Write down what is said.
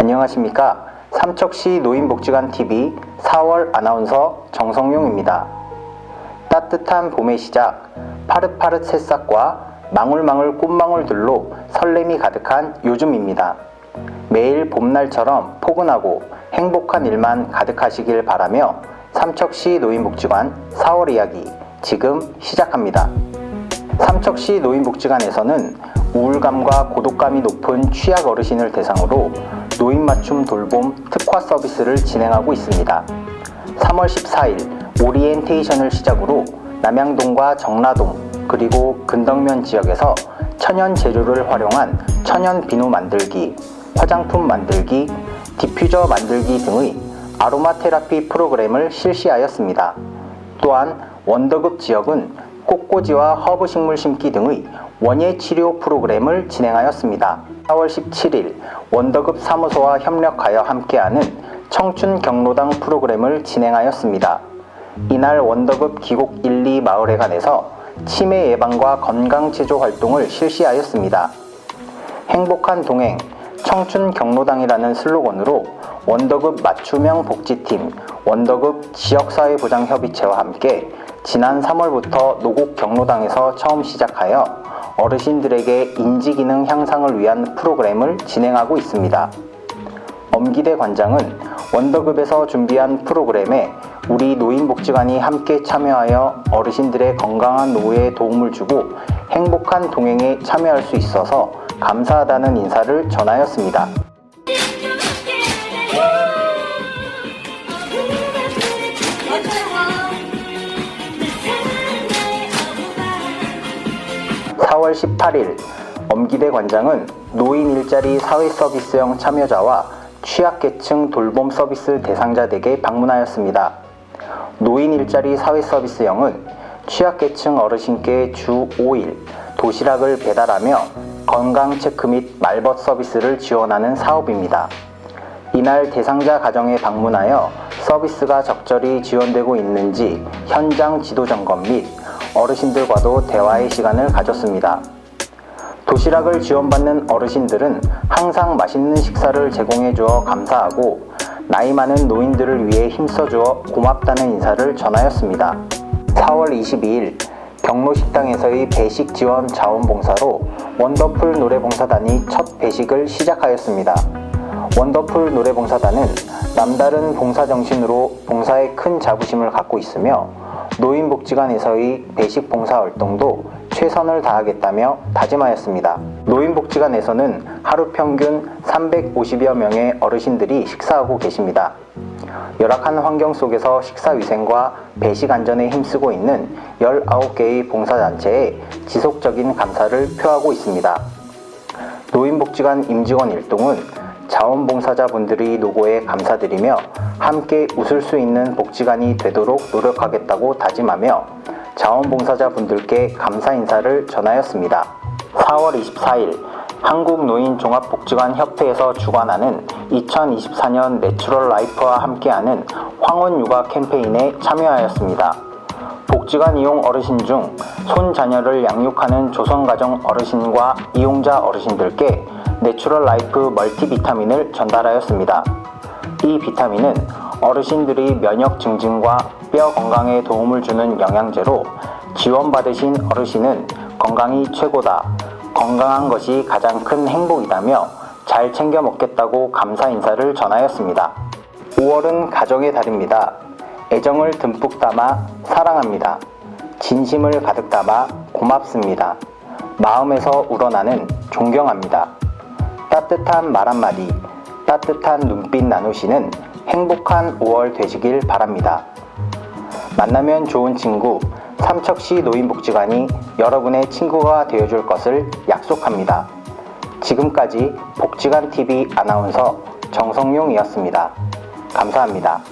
안녕하십니까. 삼척시 노인복지관TV 4월 아나운서 정성용입니다. 따뜻한 봄의 시작, 파릇파릇 새싹과 망울망울 꽃망울들로 설렘이 가득한 요즘입니다. 매일 봄날처럼 포근하고 행복한 일만 가득하시길 바라며 삼척시 노인복지관 4월 이야기 지금 시작합니다. 삼척시 노인복지관에서는 우울감과 고독감이 높은 취약 어르신을 대상으로 노인 맞춤 돌봄 특화 서비스를 진행하고 있습니다. 3월 14일 오리엔테이션을 시작으로 남양동과 정라동 그리고 근덕면 지역에서 천연 재료를 활용한 천연 비누 만들기, 화장품 만들기, 디퓨저 만들기 등의 아로마 테라피 프로그램을 실시하였습니다. 또한 원더급 지역은 꽃꽂이와 허브 식물 심기 등의 원예 치료 프로그램을 진행하였습니다. 4월 17일 원더급 사무소와 협력하여 함께하는 청춘 경로당 프로그램을 진행하였습니다. 이날 원더급 기곡 1, 2 마을회관에서 치매 예방과 건강 제조 활동을 실시하였습니다. 행복한 동행, 청춘 경로당이라는 슬로건으로 원더급 맞춤형 복지팀, 원더급 지역사회보장협의체와 함께 지난 3월부터 노곡 경로당에서 처음 시작하여 어르신들에게 인지기능 향상을 위한 프로그램을 진행하고 있습니다. 엄기대 관장은 원더급에서 준비한 프로그램에 우리 노인복지관이 함께 참여하여 어르신들의 건강한 노후에 도움을 주고 행복한 동행에 참여할 수 있어서 감사하다는 인사를 전하였습니다. 4월 18일 엄기대 관장은 노인 일자리 사회 서비스형 참여자와 취약계층 돌봄 서비스 대상자에게 방문하였습니다. 노인 일자리 사회 서비스형은 취약계층 어르신께 주 5일 도시락을 배달하며 건강 체크 및 말벗 서비스를 지원하는 사업입니다. 이날 대상자 가정에 방문하여 서비스가 적절히 지원되고 있는지 현장 지도 점검 및 어르신들과도 대화의 시간을 가졌습니다. 도시락을 지원받는 어르신들은 항상 맛있는 식사를 제공해 주어 감사하고 나이 많은 노인들을 위해 힘써 주어 고맙다는 인사를 전하였습니다. 4월 22일 경로식당에서의 배식 지원 자원봉사로 원더풀 노래봉사단이 첫 배식을 시작하였습니다. 원더풀 노래봉사단은 남다른 봉사 정신으로 봉사에 큰 자부심을 갖고 있으며 노인복지관에서의 배식 봉사 활동도 최선을 다하겠다며 다짐하였습니다. 노인복지관에서는 하루 평균 350여 명의 어르신들이 식사하고 계십니다. 열악한 환경 속에서 식사 위생과 배식 안전에 힘쓰고 있는 19개의 봉사단체에 지속적인 감사를 표하고 있습니다. 노인복지관 임직원 일동은 자원봉사자분들의 노고에 감사드리며 함께 웃을 수 있는 복지관이 되도록 노력하겠다고 다짐하며 자원봉사자분들께 감사 인사를 전하였습니다. 4월 24일 한국노인종합복지관 협회에서 주관하는 2024년 내추럴 라이프와 함께하는 황혼 육아 캠페인에 참여하였습니다. 복지관 이용 어르신 중 손자녀를 양육하는 조선가정 어르신과 이용자 어르신들께 내추럴 라이프 멀티비타민을 전달하였습니다. 이 비타민은 어르신들이 면역 증진과 뼈 건강에 도움을 주는 영양제로 지원받으신 어르신은 건강이 최고다. 건강한 것이 가장 큰 행복이다며 잘 챙겨 먹겠다고 감사 인사를 전하였습니다. 5월은 가정의 달입니다. 애정을 듬뿍 담아 사랑합니다. 진심을 가득 담아 고맙습니다. 마음에서 우러나는 존경합니다. 따뜻한 말 한마디, 따뜻한 눈빛 나누시는 행복한 5월 되시길 바랍니다. 만나면 좋은 친구, 삼척시 노인복지관이 여러분의 친구가 되어줄 것을 약속합니다. 지금까지 복지관TV 아나운서 정성용이었습니다. 감사합니다.